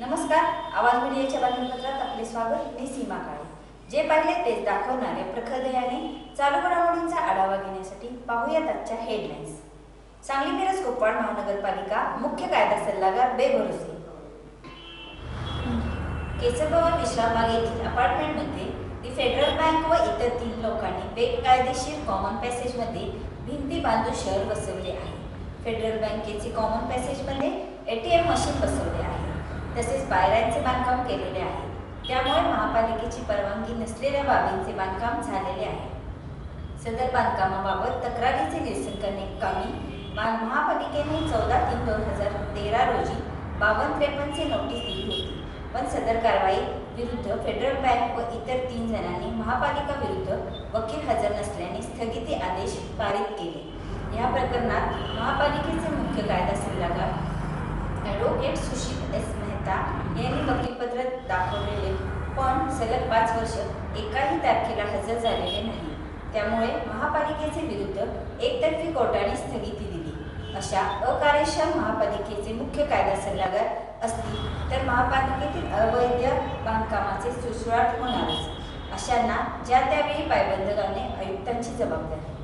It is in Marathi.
नमस्कार आवाज मीडियाच्या बातमीपत्रात आपले स्वागत. मी सीमा काळे. जे पाहिले तेच दाखवणारे प्रखदयाने चालू घडामोडींचा आढावा घेण्यासाठी पाहूयात आजच्या हेडलाईन्स सांगली मिरज कोपवाड महानगरपालिका मुख्य कायदा सल्लागार बेभरोसे. केसरभवन विश्रामबाग येथील अपार्टमेंटमध्ये दी फेडरल बँक व इतर तीन लोकांनी बेकायदेशीर कॉमन पॅसेजमध्ये भिंती बांधून शहर बसवले आहे. फेडरल बँकेचे कॉमन पॅसेजमध्ये एटीएम मशीन बसवले तसेच पायऱ्यांचे बांधकाम केलेले आहे. त्यामुळे महापालिकेची परवानगी नसलेल्या बाबींचे बांधकाम झालेले आहे. सदर बांधकामाबाबत तक्रारीचे निरसन करणे कामी महापालिकेने चौदा तीन दोन हजार तेरा रोजी बावन्न त्रेपन्नचे नोटीस दिली होती. पण सदर कारवाई विरुद्ध फेडरल बँक व इतर तीन जणांनी महापालिका विरुद्ध वकील हजर नसल्याने स्थगिती आदेश पारित केले. या प्रकरणात महापालिकेचे मुख्य कायदा सल्लागार ॲडव्होकेट सुशील दाखवलेले. पण सलग पाच वर्ष एकाही तारखेला हजर झालेले नाही. त्यामुळे महापालिकेचे विरुद्ध एकतर्फी कोर्टाने स्थगिती दिली. अशा अकार्यक्षम महापालिकेचे मुख्य कायदा सल्लागार असतील तर महापालिकेतील अवैध बांधकामाचे सुसुळाट होणारच. अशांना ज्या त्यावेळी पायबंद घालणे आयुक्तांची जबाबदारी